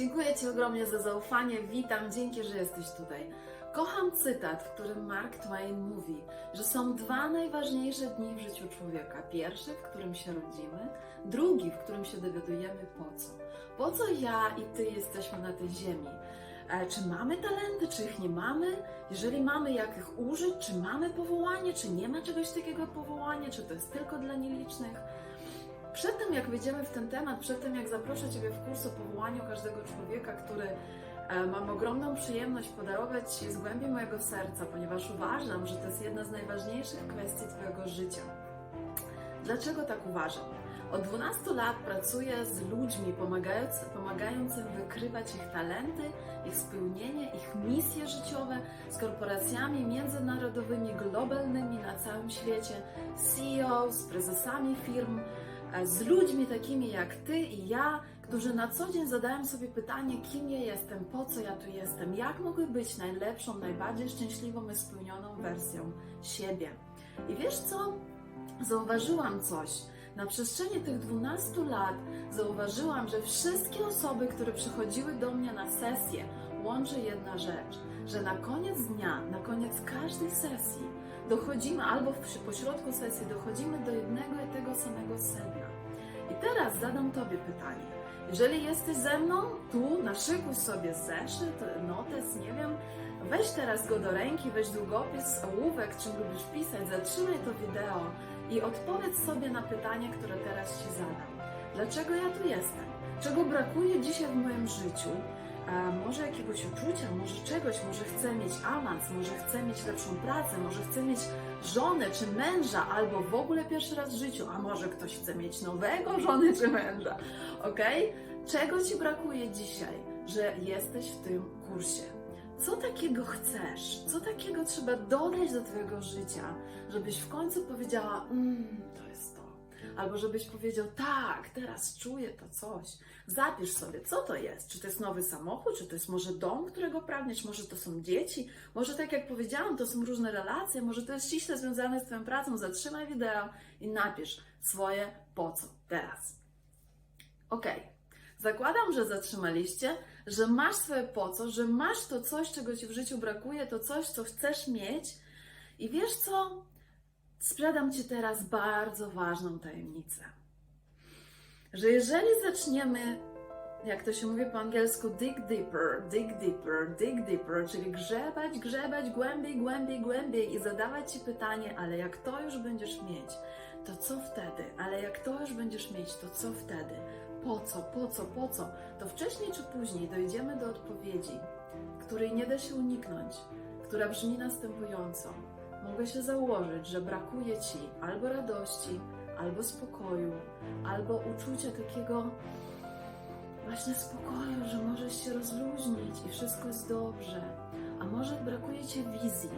Dziękuję Ci ogromnie za zaufanie. Witam, dzięki, że jesteś tutaj. Kocham cytat, w którym Mark Twain mówi, że są dwa najważniejsze dni w życiu człowieka. Pierwszy, w którym się rodzimy, drugi, w którym się dowiadujemy po co. Po co ja i Ty jesteśmy na tej ziemi? E, Czy mamy talenty, czy ich nie mamy? Jeżeli mamy, jak ich użyć? Czy mamy powołanie, czy nie ma czegoś takiego jak powołanie? Czy to jest tylko dla nielicznych? Przed tym, jak wejdziemy w ten temat, przed tym, jak zaproszę Ciebie w kurs o powołaniu każdego człowieka, który e, mam ogromną przyjemność podarować z głębi mojego serca, ponieważ uważam, że to jest jedna z najważniejszych kwestii Twojego życia. Dlaczego tak uważam? Od 12 lat pracuję z ludźmi, pomagając, pomagając im wykrywać ich talenty, ich spełnienie, ich misje życiowe, z korporacjami międzynarodowymi, globalnymi na całym świecie, CEO, z prezesami firm, z ludźmi takimi jak Ty i ja, którzy na co dzień zadają sobie pytanie, kim ja jestem, po co ja tu jestem, jak mogę być najlepszą, najbardziej szczęśliwą i spełnioną wersją siebie. I wiesz co? Zauważyłam coś. Na przestrzeni tych 12 lat zauważyłam, że wszystkie osoby, które przychodziły do mnie na sesję, łączy jedna rzecz, że na koniec dnia, na koniec każdej sesji dochodzimy, albo w pośrodku sesji dochodzimy do jednego i tego samego sedna. I teraz zadam Tobie pytanie. Jeżeli jesteś ze mną, tu naszykuj sobie zeszyt, notes, nie wiem, weź teraz go do ręki, weź długopis, ołówek, czym lubisz pisać, zatrzymaj to wideo i odpowiedz sobie na pytanie, które teraz Ci zadam. Dlaczego ja tu jestem? Czego brakuje dzisiaj w moim życiu? Może jakiegoś uczucia, może czegoś, może chcę mieć awans, może chcę mieć lepszą pracę, może chcę mieć żonę czy męża, albo w ogóle pierwszy raz w życiu, a może ktoś chce mieć nowego żony czy męża, ok? Czego Ci brakuje dzisiaj, że jesteś w tym kursie? Co takiego chcesz? Co takiego trzeba dodać do Twojego życia, żebyś w końcu powiedziała, mmm, to. Albo żebyś powiedział, tak, teraz czuję to coś. Zapisz sobie, co to jest. Czy to jest nowy samochód, czy to jest może dom, którego pragniesz, może to są dzieci, może tak jak powiedziałam, to są różne relacje, może to jest ściśle związane z Twoją pracą. Zatrzymaj wideo i napisz swoje po co teraz. Ok. Zakładam, że zatrzymaliście, że masz swoje po co, że masz to coś, czego Ci w życiu brakuje, to coś, co chcesz mieć. I wiesz co? Sprzedam Ci teraz bardzo ważną tajemnicę. Że jeżeli zaczniemy, jak to się mówi po angielsku, dig deeper, dig deeper, dig deeper, czyli grzebać, grzebać głębiej, głębiej, głębiej i zadawać Ci pytanie, ale jak to już będziesz mieć, to co wtedy? Ale jak to już będziesz mieć, to co wtedy? Po co, po co, po co? To wcześniej czy później dojdziemy do odpowiedzi, której nie da się uniknąć, która brzmi następująco. Mogę się założyć, że brakuje Ci albo radości, albo spokoju, albo uczucia takiego właśnie spokoju, że możesz się rozluźnić i wszystko jest dobrze. A może brakuje Ci wizji,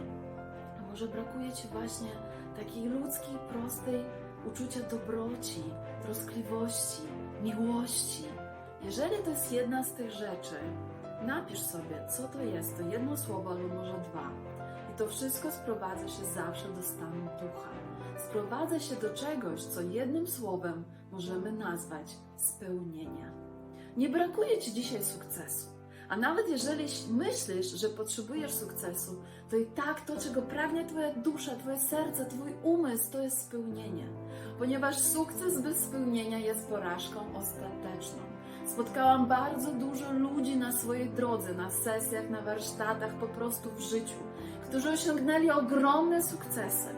a może brakuje Ci właśnie takiej ludzkiej, prostej uczucia dobroci, troskliwości, miłości. Jeżeli to jest jedna z tych rzeczy, napisz sobie, co to jest, to jedno słowo lub może dwa. I to wszystko sprowadza się zawsze do stanu ducha. Sprowadza się do czegoś, co jednym słowem możemy nazwać spełnienie. Nie brakuje Ci dzisiaj sukcesu. A nawet jeżeli myślisz, że potrzebujesz sukcesu, to i tak to, czego pragnie Twoja dusza, Twoje serce, Twój umysł, to jest spełnienie. Ponieważ sukces bez spełnienia jest porażką ostateczną. Spotkałam bardzo dużo ludzi na swojej drodze, na sesjach, na warsztatach, po prostu w życiu, którzy osiągnęli ogromne sukcesy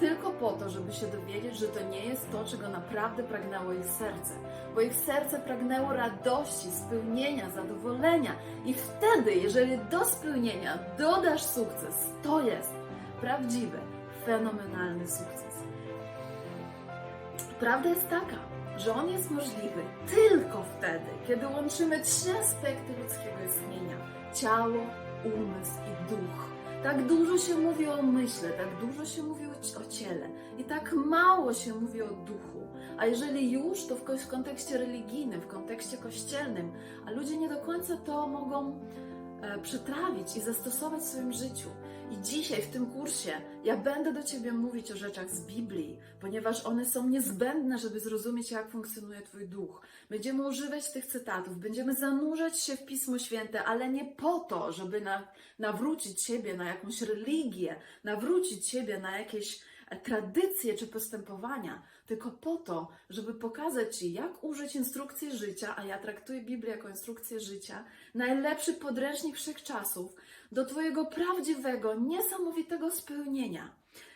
tylko po to, żeby się dowiedzieć, że to nie jest to, czego naprawdę pragnęło ich serce, bo ich serce pragnęło radości, spełnienia, zadowolenia i wtedy, jeżeli do spełnienia dodasz sukces, to jest prawdziwy, fenomenalny sukces. Prawda jest taka, że on jest możliwy tylko wtedy, kiedy łączymy trzy aspekty ludzkiego istnienia: ciało, umysł i duch. Tak dużo się mówi o umyśle, tak dużo się mówi o, ciele i tak mało się mówi o duchu. A jeżeli już, to w, ko- w kontekście religijnym, w kontekście kościelnym, a ludzie nie do końca to mogą przetrawić i zastosować w swoim życiu. I dzisiaj w tym kursie ja będę do Ciebie mówić o rzeczach z Biblii, ponieważ one są niezbędne, żeby zrozumieć, jak funkcjonuje Twój duch. Będziemy używać tych cytatów, będziemy zanurzać się w Pismo Święte, ale nie po to, żeby na, nawrócić siebie na jakąś religię, nawrócić siebie na jakieś e, tradycje czy postępowania, tylko po to, żeby pokazać Ci, jak użyć instrukcji życia, a ja traktuję Biblię jako instrukcję życia, najlepszy podręcznik wszechczasów do Twojego prawdziwego, niesamowitego spełnienia.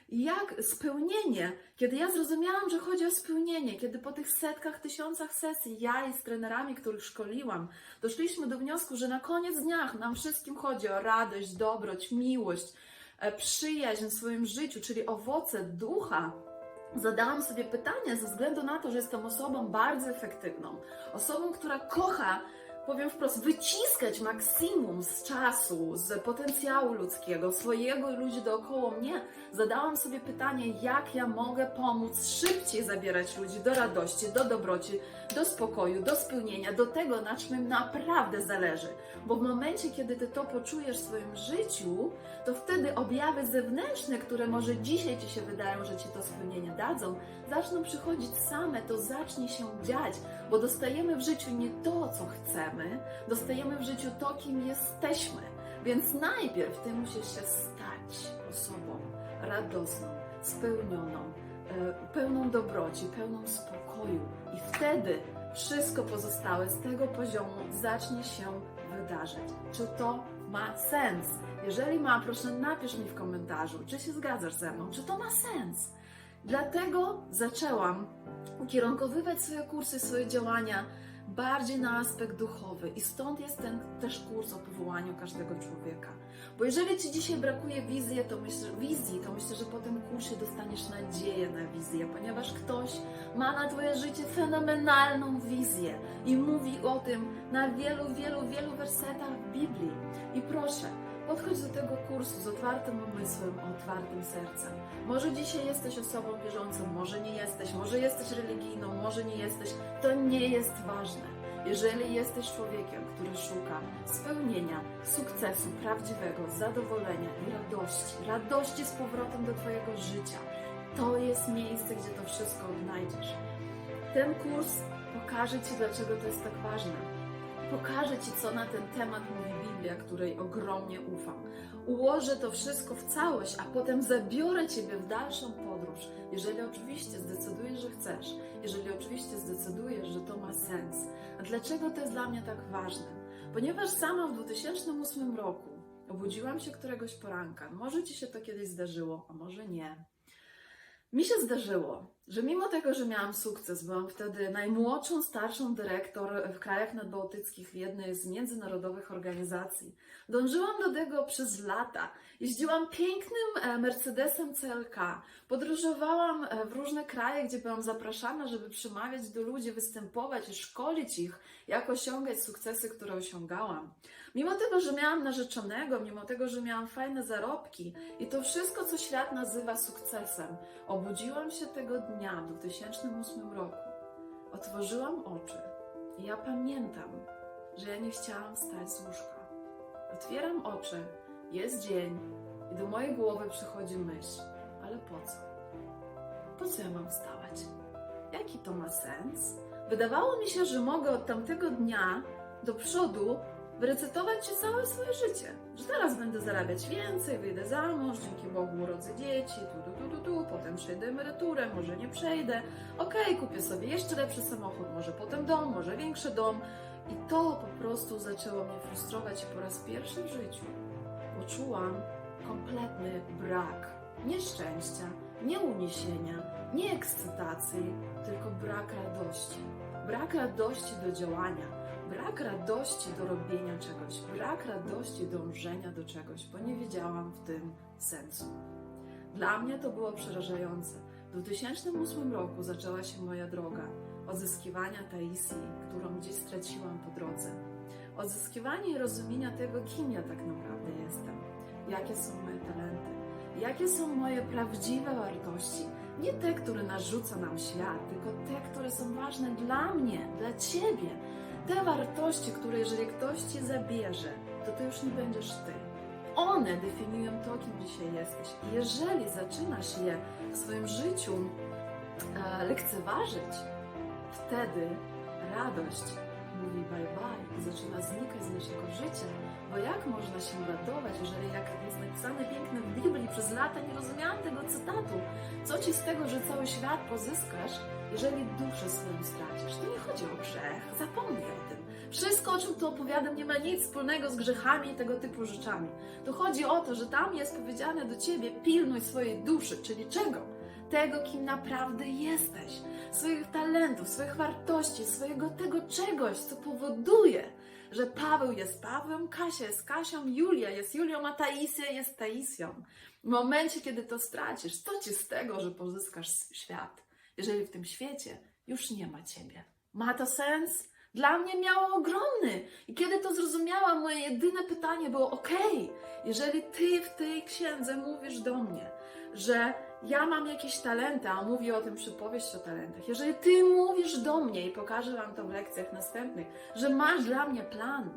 Jak spełnienie, kiedy ja zrozumiałam, że chodzi o spełnienie, kiedy po tych setkach, tysiącach sesji ja i z trenerami, których szkoliłam, doszliśmy do wniosku, że na koniec dnia nam wszystkim chodzi o radość, dobroć, miłość, e, przyjaźń w swoim życiu, czyli owoce ducha, zadałam sobie pytanie ze względu na to, że jestem osobą bardzo efektywną, osobą, która kocha, powiem wprost, wyciskać maksimum z czasu, z potencjału ludzkiego, swojego i ludzi dookoła mnie. Zadałam sobie pytanie, jak ja mogę pomóc szybciej zabierać ludzi do radości, do dobroci, do spokoju, do spełnienia, do tego, na czym im naprawdę zależy. Bo w momencie, kiedy ty to poczujesz w swoim życiu, to wtedy objawy zewnętrzne, które może dzisiaj ci się wydają, że ci to spełnienie dadzą, zaczną przychodzić same, to zacznie się dziać, bo dostajemy w życiu nie to, co chcemy, dostajemy w życiu to, kim jesteśmy. Więc najpierw ty musisz się stać osobą radosną, spełnioną, e, pełną dobroci, pełną spokoju, i wtedy wszystko pozostałe z tego poziomu zacznie się wydarzać. Czy to ma sens? Jeżeli ma, proszę napisz mi w komentarzu, czy się zgadzasz ze mną, czy to ma sens. Dlatego zaczęłam ukierunkowywać swoje kursy, swoje działania bardziej na aspekt duchowy i stąd jest ten też kurs o powołaniu każdego człowieka. Bo jeżeli Ci dzisiaj brakuje wizji, to myślę, wizji, to myślę, że po tym kursie dostaniesz nadzieję na wizję, ponieważ ktoś ma na Twoje życie fenomenalną wizję i mówi o tym na wielu, wielu, wielu wersetach w Biblii. I proszę, podchodź do tego kursu z otwartym umysłem, otwartym sercem. Może dzisiaj jesteś osobą wierzącą, może nie jesteś, może jesteś religijną, może nie jesteś. To nie jest ważne. Jeżeli jesteś człowiekiem, który szuka spełnienia, sukcesu prawdziwego, zadowolenia i radości, radości z powrotem do Twojego życia, to jest miejsce, gdzie to wszystko odnajdziesz. Ten kurs pokaże Ci, dlaczego to jest tak ważne. Pokaże Ci, co na ten temat mówi Biblia, której ogromnie ufam. Ułożę to wszystko w całość, a potem zabiorę Ciebie w dalszą podróż, jeżeli oczywiście zdecydujesz, że chcesz, jeżeli oczywiście zdecydujesz, że to ma sens. A dlaczego to jest dla mnie tak ważne? Ponieważ sama w 2008 roku obudziłam się któregoś poranka. Może Ci się to kiedyś zdarzyło, a może nie. Mi się zdarzyło, że mimo tego, że miałam sukces, byłam wtedy najmłodszą, starszą dyrektor w krajach nadbałtyckich w jednej z międzynarodowych organizacji. Dążyłam do tego przez lata. Jeździłam pięknym e, Mercedesem CLK. Podróżowałam e, w różne kraje, gdzie byłam zapraszana, żeby przemawiać do ludzi, występować i szkolić ich, jak osiągać sukcesy, które osiągałam. Mimo tego, że miałam narzeczonego, mimo tego, że miałam fajne zarobki i to wszystko, co świat nazywa sukcesem, obudziłam się tego dnia w 2008 roku. Otworzyłam oczy i ja pamiętam, że ja nie chciałam wstać z łóżka. Otwieram oczy, jest dzień i do mojej głowy przychodzi myśl, ale po co? Po co ja mam wstawać? Jaki to ma sens? Wydawało mi się, że mogę od tamtego dnia do przodu wyrecytować się całe swoje życie. Że teraz będę zarabiać więcej, wyjdę za mąż, dzięki Bogu urodzę dzieci, tu, tu, tu, tu, tu, potem przejdę emeryturę, może nie przejdę. Okej, kupię sobie jeszcze lepszy samochód, może potem dom, może większy dom. I to po prostu zaczęło mnie frustrować po raz pierwszy w życiu poczułam kompletny brak nie szczęścia, nie uniesienia, nie ekscytacji, tylko brak radości. Brak radości do działania, brak radości do robienia czegoś, brak radości dążenia do czegoś, bo nie widziałam w tym sensu. Dla mnie to było przerażające. W 2008 roku zaczęła się moja droga odzyskiwania Taisji, którą gdzieś straciłam po drodze. Odzyskiwania i rozumienia tego, kim ja tak naprawdę jestem, jakie są moje talenty, jakie są moje prawdziwe wartości. Nie te, które narzuca nam świat, tylko te, które są ważne dla mnie, dla Ciebie. Te wartości, które jeżeli ktoś ci zabierze, to to już nie będziesz ty. One definiują to, kim dzisiaj jesteś. Jeżeli zaczynasz je w swoim życiu e, lekceważyć, wtedy radość mówi bye bye zaczyna znikać z naszego życia. Bo jak można się radować, jeżeli jak jest napisane piękne w Biblii, przez lata nie rozumiałam tego cytatu. Co ci z tego, że cały świat pozyskasz, jeżeli duszę swoją stracisz? To nie chodzi o grzech, zapomnij o tym. Wszystko, o czym tu opowiadam, nie ma nic wspólnego z grzechami i tego typu rzeczami. To chodzi o to, że tam jest powiedziane do ciebie, pilnuj swojej duszy, czyli czego? Tego, kim naprawdę jesteś, swoich talentów, swoich wartości, swojego tego czegoś, co powoduje, że Paweł jest Pawłem, Kasia jest Kasią, Julia jest Julią, a Taisja jest Taisją. W momencie, kiedy to stracisz, co ci z tego, że pozyskasz świat, jeżeli w tym świecie już nie ma ciebie? Ma to sens? Dla mnie miało ogromny. I kiedy to zrozumiałam, moje jedyne pytanie było: OK, jeżeli ty w tej księdze mówisz do mnie, że ja mam jakieś talenty, a mówię o tym przypowieść o talentach. Jeżeli ty mówisz do mnie i pokażę wam to w lekcjach następnych, że masz dla mnie plan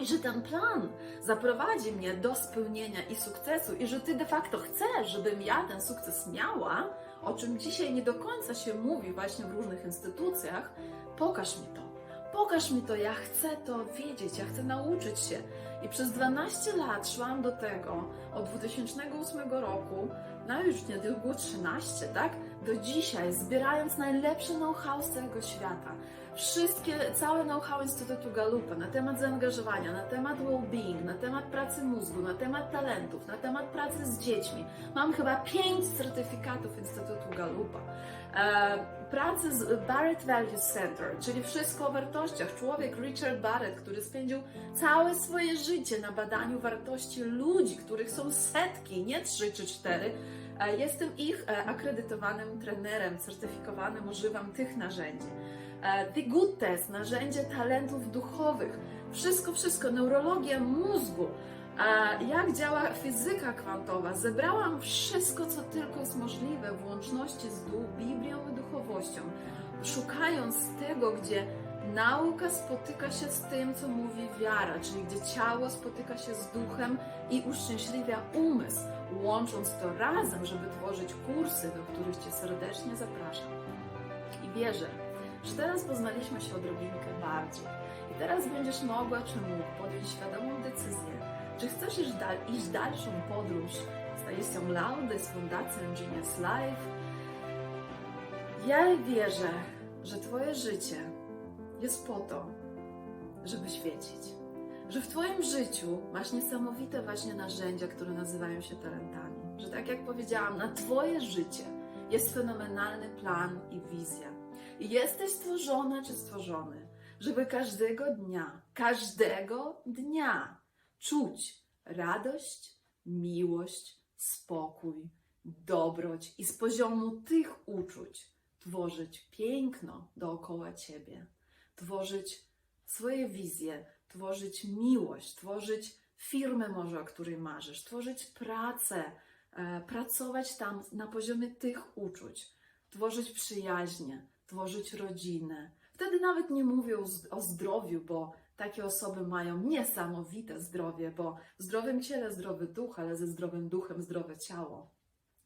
i że ten plan zaprowadzi mnie do spełnienia i sukcesu, i że ty de facto chcesz, żebym ja ten sukces miała, o czym dzisiaj nie do końca się mówi właśnie w różnych instytucjach, pokaż mi to. Pokaż mi to, ja chcę to wiedzieć, ja chcę nauczyć się. I przez 12 lat szłam do tego, od 2008 roku, no już niedługo 13, tak? Do dzisiaj, zbierając najlepsze know-how z całego świata. Wszystkie, całe know-how Instytutu Galupa na temat zaangażowania, na temat well-being, na temat pracy mózgu, na temat talentów, na temat pracy z dziećmi. Mam chyba 5 certyfikatów Instytutu Galupa. E, pracy z Barrett Values Center, czyli wszystko o wartościach. Człowiek Richard Barrett, który spędził całe swoje życie na badaniu wartości ludzi, których są setki, nie trzy czy cztery. E, Jestem ich e, akredytowanym trenerem, certyfikowanym, używam tych narzędzi. The Good Test, narzędzie talentów duchowych, wszystko, wszystko, neurologia mózgu, e, jak działa fizyka kwantowa. Zebrałam wszystko, co tylko jest możliwe w łączności z Biblią i duchowością, szukając tego, gdzie nauka spotyka się z tym, co mówi wiara, czyli gdzie ciało spotyka się z duchem i uszczęśliwia umysł, łącząc to razem, żeby tworzyć kursy, do których Cię serdecznie zapraszam. I wierzę, że teraz poznaliśmy się odrobinkę bardziej. I teraz będziesz mogła czy mógł podjąć świadomą decyzję, czy chcesz iść, dal- iść dalszą podróż z Taisją Laudy, z Fundacją Genius Life. Ja wierzę, że Twoje życie jest po to, żeby świecić. Że w Twoim życiu masz niesamowite właśnie narzędzia, które nazywają się talentami. Że tak jak powiedziałam, na Twoje życie jest fenomenalny plan i wizja. Jesteś stworzona czy stworzony, żeby każdego dnia, każdego dnia czuć radość, miłość, spokój, dobroć i z poziomu tych uczuć tworzyć piękno dookoła Ciebie, tworzyć swoje wizje, tworzyć miłość, tworzyć firmę może, o której marzysz, tworzyć pracę, e, pracować tam na poziomie tych uczuć, tworzyć przyjaźnie, tworzyć rodzinę. Wtedy nawet nie mówię o, zdrowiu, bo takie osoby mają niesamowite zdrowie, bo w zdrowym ciele zdrowy duch, ale ze zdrowym duchem zdrowe ciało.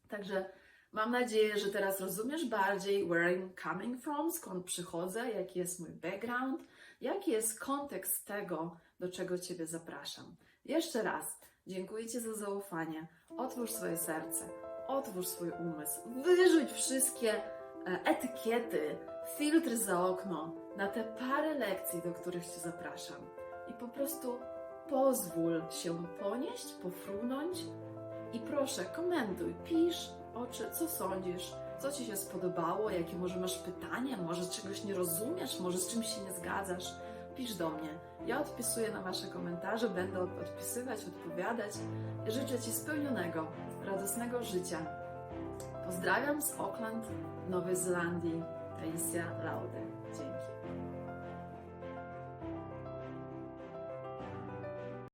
Także mam nadzieję, że teraz rozumiesz bardziej where I'm coming from, skąd przychodzę, jaki jest mój background, jaki jest kontekst tego, do czego Ciebie zapraszam. Jeszcze raz dziękuję Ci za zaufanie. Otwórz swoje serce, otwórz swój umysł, wyrzuć wszystkie etykiety, filtry za okno na te parę lekcji, do których Cię zapraszam. I po prostu pozwól się ponieść, pofrunąć i proszę, komentuj, pisz, oczy, co sądzisz, co Ci się spodobało, jakie może masz pytania, może czegoś nie rozumiesz, może z czymś się nie zgadzasz. Pisz do mnie. Ja odpisuję na Wasze komentarze, będę odpisywać, odpowiadać. Życzę Ci spełnionego, radosnego życia. Pozdrawiam z Auckland, Nowej Zelandii, Taisia Laude.